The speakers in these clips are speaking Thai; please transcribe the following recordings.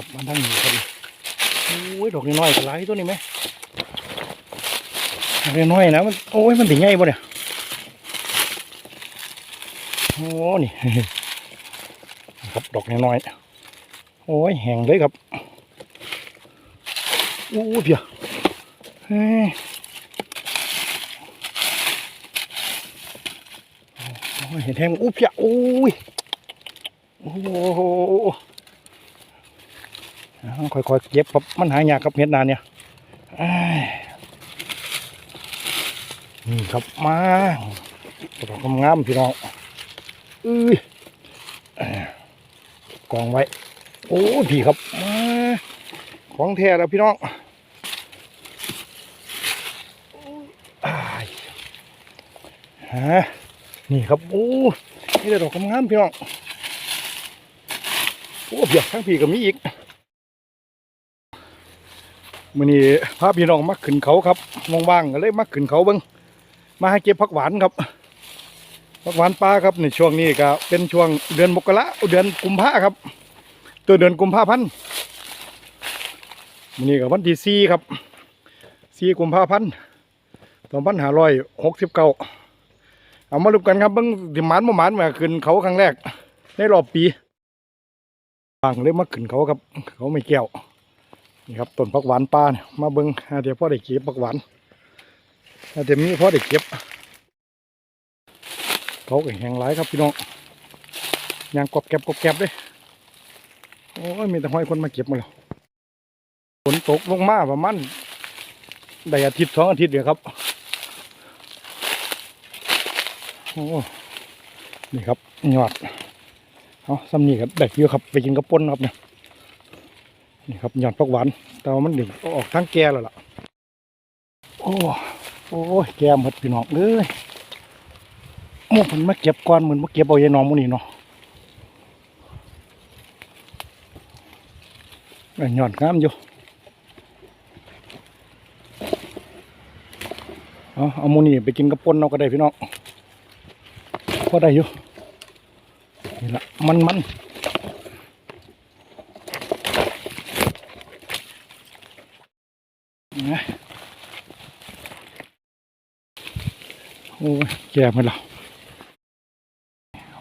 ครับมาทั้งนี้ครับโอ้ยดอกน้อยๆก็หลายตัวนี้ไหมดอกน้อยนะมันโอ้ยมันถึงไงบ่เนี่ยโอ้นี่ครับดอกน้อยๆโอ้ยแห้งเลยครับโอ้ยเพียเฮ้ยโอ้ยเห็นแห้งอู้เพียโอ้ยโอ้โห ค่อยๆเก็บครับมันหายากครับเห็ดนานเนี่ยนี่ครับมาดอกงามพี่น้องอื้อเอ้ยกองไว้ โอ้ยพี่ครับมาของแท้แล้วพี่น้องอ้ยฮะนี่ครับโอ้นี่ดอกงามพี่น้องโอ้เบียดทั้งพี่ก็มีอีก มื่อนี้พาพี่น้องมาขึ้นเขาครับว่างๆก็เลยมาขึ้นเขาเบิ้งมาให้เก็บผักหวานครับผักหวานปลาครับในช่วงนี้ก็เป็นช่วงเดือนมกราเดือนกุมภาครับ ตัวเดือนกุมภาพันธ์มื้อนี้กับวันที่สี่ครับสี่กุมภาพันธ์สองพันห้าร้อยหกสิบเก้าเอามาดูกันครับเบิ้งสิหมานบ่หมานมาขึ้นเขาครั้งแรกในรอบปีบางเลยมาขึ้นเขาครับ เขาไม่แก้ว นี่ครับต้นผักหวานป่าเนี่ยมาเบิ้งเดี๋ยวพ่อได้เก็บผักหวานเดี๋ยวมีพ่อได้เก็บเขาแห้งหลายครับพี่น้องยางกรอบแกบกรอบแกบเลยโอ้ยมีแต่ห้อยคนมาเก็บมาแล้วฝนตกลงมาประมาณได้อาทิตย์สองอาทิตย์เดียวครับโอ้นี่ครับยอดเอาซ้ำนี่ครับได้เยอะครับไปกินกระปุ้นครับเนี่ย นี่ครับหย่อดผักหวานแต่ว่ามันดึงออกทั้งแก่แล้วล่ะ โอ้โอ้ยแก่หมดพี่น้องเลยโอ้มันมาเก็บก่อนเหมือนมาเก็บเอายายน้องมื้อนี้เนาะได้หย่อนงามอยู่เอาเอามูนี่ไปกินกับปนเอาก็ได้พี่น้องก็ได้อยู่นี่ละมันมันนะ โอ้ยแก่ไปแล้ว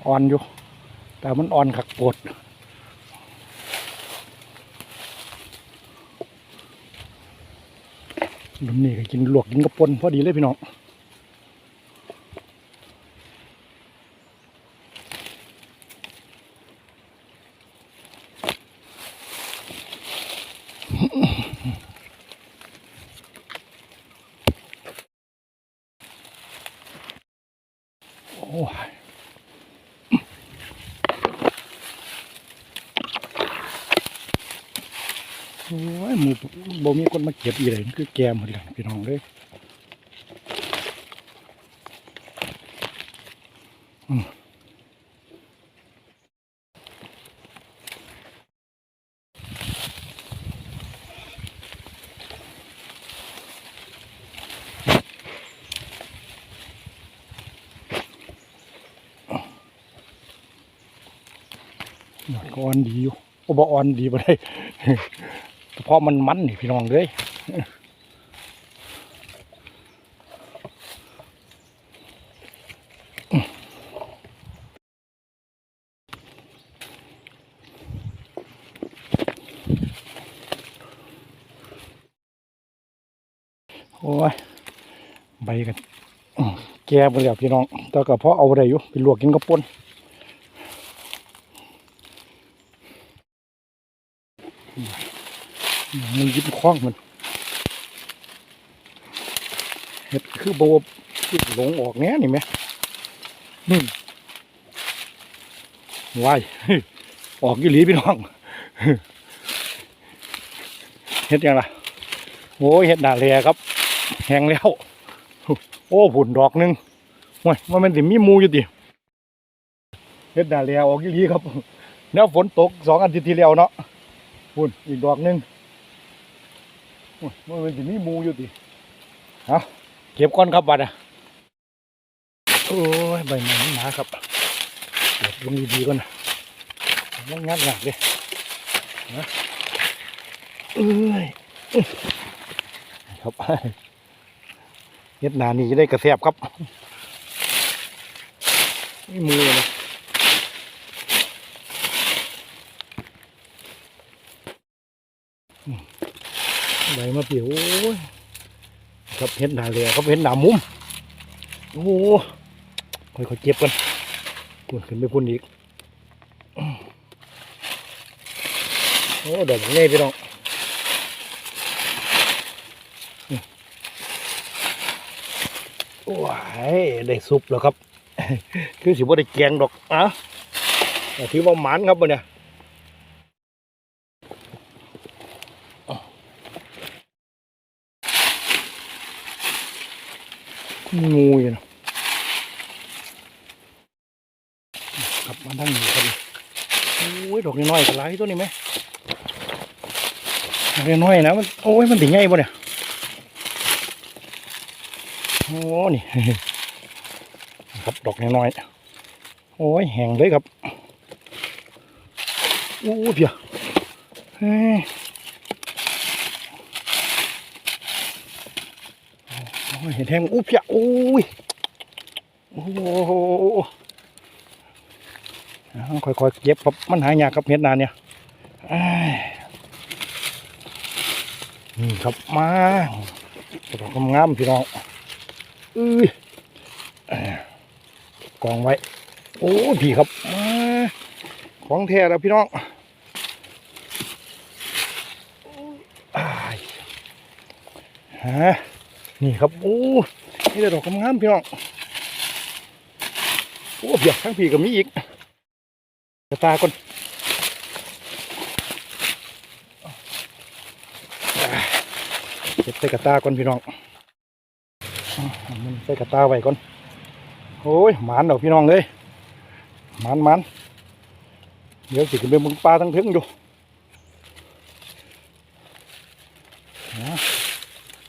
อ่อนอยู่ แต่มันอ่อนขักปวดลุนนี่ก็กินลวกกินกระปนพอดีเลยพี่น้องโอ้ยโอ้ยหมู บ่มีคนมาเก็บอีเลยคือแกมหมดเลยพี่น้องเลยหยอดก็อ่อนดีอยู่โอ้บ่อ่อนดีบ่ได้ พราะมันมันนี่พี่น้องเลยโอ้ยใบกันอื้อแก่ไปแล้วพี่น้องแต่ก็เพราะเอาอะไรอยู่ไปลวกกินกับป่น มันยิบคล้องมันเห็ดคือโบที่หลงออกแน่นี่ไหมนี่วายออกยี่หลีพี่น้องเห็ดยังล่ะโอ้ยเห็ดด่าแลครับแห้งแล้ว โอ้ผุ่นดอกหนึงโอ้ยว่ามันสิมีมูอยู่ดิเห็ดด่าแลออกยี่หลีครับ แล้วฝนตกสองอาทิตย์ที่แล้วเนาะพุ่นอีกดอกหนึง โอ้ยว่ามันสิมีหมูอยู่ดิเอาเก็บก่อนครับบัดอะโอ้ยใบไม้หนาครับเก็บลงดีๆก่อนนะงัดงัดๆเลยนะเอ้ยครับเฮ็ดหนานี่จะได้กระแสบครับนี่มือเลย ใบมาเปียวโอ้ยครับเฮ็ดหนาเลยครับเฮ็ดหนามุมโอ้โหค่อยๆเก็บกันกุนขึ้นไปพุ่นอีกโอ้ดอกง่ายพี่น้องว้ายได้ซุปแล้วครับ คือสิบ่ได้แกงดอกอะถือว่าหมันครับมันเนี่ย งูอยู่นะกลับมาดั้งอยู่ครับโอ้ยดอกน้อยๆก็หลายตัวนี้ไหมดอกน้อยๆนะมันโอ้ยมันถึงไงบ่เนี่ยโอ้นี่ครับดอกน้อยๆโอ้ยแห้งเลยครับโอ้เพียเฮ้ยโอ้ย เห็นแห้งอู้เพียโอ้ยโอ้โหค่อยๆเก็บครับมันหายากครับเห็ดนานเนี่ยอ้ายนี่ครับมาดอกงามพี่น้องอื้อกองไว้ โอ้พี่ครับมาของแท้แล้วพี่น้องอ้ายฮะ นี่ครับโอ้นี่ดอกงามพี่น้องโอ้เพียทั้งพี่ก็มีอีกกระตาก่อนเก็บใส่กระตาก่อนพี่น้องมันใส่กระตาไว้ก่อนโอ้ยหมานดอกพี่น้องเลยหมานหมานเดี๋ยวสิขึ้นไปมึงปลาทั้งทึงดูนะ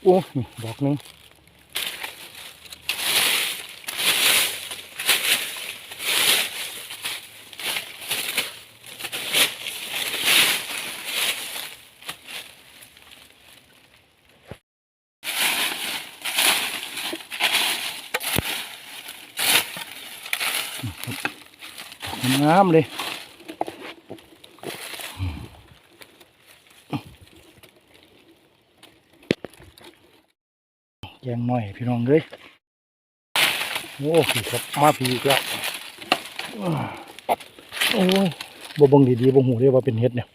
โอ้นี่ดอกหนึ่งงามเลย แยงหน่อยพี่น้องเลยโอ้พี่ครับมาพี่อีกแล้วโอ้ยบ่บังดีๆบ่หูเลยว่าเป็นเห็ดเนี่ย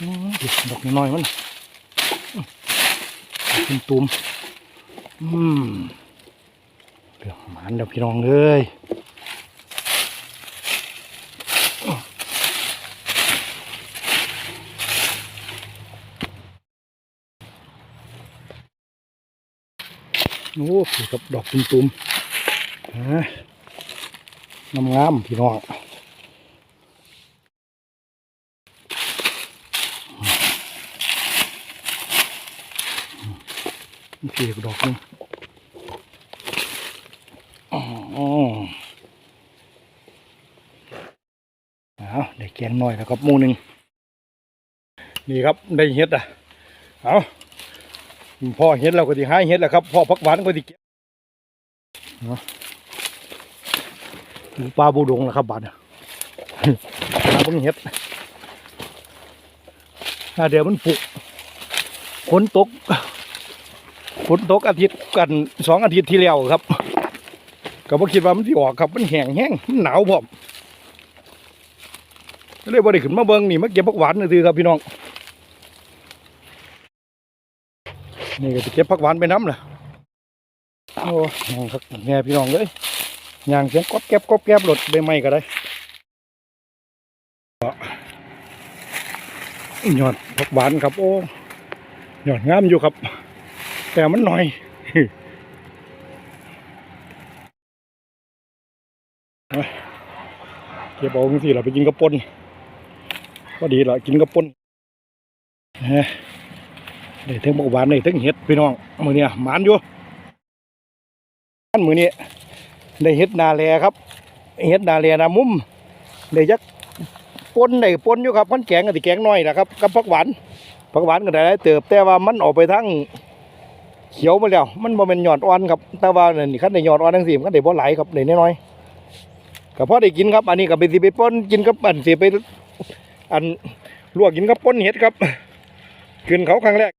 อื้อดอกน้อยๆมันอื้อเป็นตุ่มอืมเดี๋ยวหมันเดี๋ยวพี่น้องเลย โอ้พี่กับดอกตุ่มๆฮะงามๆพี่น้องพี่กับดอกนึงอ๋อเอาได้แกงหน่อยแล้วครับมูหนึ่งนี่ครับได้เห็ดอะเอาพ่อเห็ดเราก็ที่หาเห็ดแหละครับพ่อพักหวานก็ที่ ดูปลาบูดงนะครับบาดเนี่ยหาเพิ่งเห็ดอ่าเดี๋ยวมันปุกฝนตกฝนตกอาทิตย์กันสองอาทิตย์ที่แล้วครับก็บ่คิดว่ามันสิออกครับมันแห้งแห้งมันหนาวพร้อมก็เลยบ่ได้ขึ้นมาเบิ่งนี่มาเก็บผักหวานซื่อๆครับพี่น้องนี่ก็จะเก็บผักหวานไปน้ำล่ะ โอ้ยางครับแง่พี่น้องเลยยางเสียงก๊อบแก๊บก๊อบแก๊บหลดใบไม้ก็ได้ยอดผักหวานครับ โอ้ยอดงามอยู่ครับ แต่มันหน่อยเก็บเอาจังสิเราไปกินกระปนก็ดีละกินกระปนเฮ้ยได้ทั้งบกหวานได้ทั้งเห็ดพี่น้องมือเนี่ยหมานอยู่ อันมือนี้ได้เห็ดนาแลครับเห็ดนาแลนามุมได้ยักโอ้ปนได้ปนอยู่ครับพันแกงก็สิแกงน้อยนะครับกับผักหวานผักหวานก็ได้เติบแต่ว่ามันออกไปทั้งเขียวมาแล้ว มันบ่เป็นหยอดอ่อนครับแต่ว่านี่คันได้ยอดอ่อนจังซี่มันก็ได้บ่หลครับได้น้อยๆก็พอได้กินครับ อันนี้ก็ไปสิไปปนกินกับอันสิไปอันลวกกินกับปนเห็ดครับขึ้นเขาครั้งแรก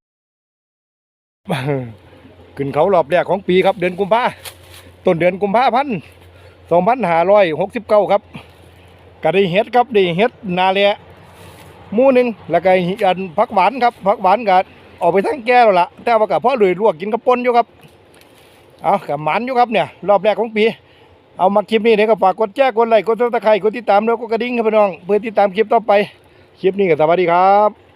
ขึ้นเขารอบแรกของปีครับเดือนกุมภา ต้นเดือนกุมภาพันธ์สองพันห้าร้อยหกสิบเก้าครับก็ได้เห็ดครับด้เห็ดนาเลียมู่หนึ่งแล้วก็อันผักหวานครับผักหวานก็ออกไปทั้งแก้แล้วล่ะแต่ว่ากับพ่อเลยลวกกินกับปนอยู่ครับเอากับหมันอยู่ครับเนี่ยรอบแรกของปี เอามาคลิปนี้เนี่ยก็ฝากกดแชร์กดไลค์กดซับสไครต์กดติดตามแล้วก็กระดิ่งครับพี่น้องเพื่อติดตามคลิปต่อไปคลิปนี้ก็สวัสดีครับ